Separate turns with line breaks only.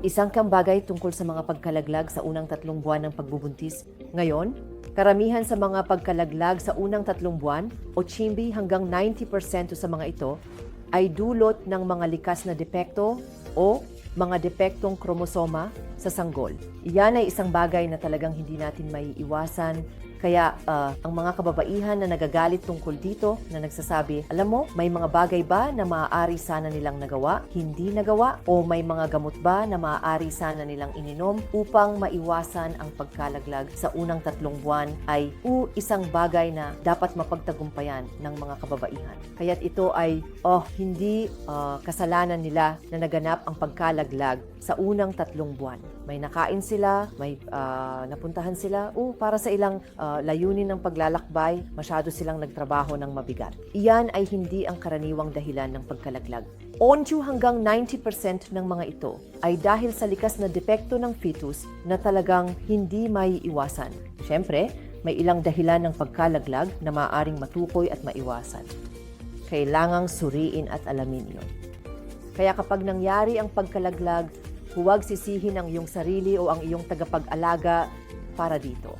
Isang kambagay tungkol sa mga pagkalaglag sa unang tatlong buwan ng pagbubuntis. Ngayon, karamihan sa mga pagkalaglag sa unang tatlong buwan o chimbi hanggang 90% sa mga ito ay dulot ng mga likas na depekto o mga depektong kromosoma sa sanggol. Iyan ay isang bagay na talagang hindi natin may iwasan kaya ah, ang mga kababaihan na nagagalit tungkol dito na nagsasabi, alam mo, may mga bagay ba na maaari sana nilang nagawa, hindi nagawa, o may mga gamot ba na maaari sana nilang ininom upang maiwasan ang pagkalaglag sa unang tatlong buwan ay u isang bagay na dapat mapagtagumpayan ng mga kababaihan. Kaya't ito ay, oh, hindi ah, kasalanan nila na naganap ang pagkalaglag sa unang tatlong buwan. May nakain sila, may ah, napuntahan sila, o para sa ilang ah, layunin ng paglalakbay, masyado silang nagtrabaho ng mabigat. Iyan ay hindi ang karaniwang dahilan ng pagkalaglag. 8 hanggang 90% ng mga ito ay dahil sa likas na depekto ng fetus na talagang hindi may iwasan. Siyempre, may ilang dahilan ng pagkalaglag na maaaring matukoy at maiwasan. Kailangang suriin at alamin iyon. Kaya kapag nangyari ang pagkalaglag, huwag sisihin ang iyong sarili o ang iyong tagapag-alaga para dito.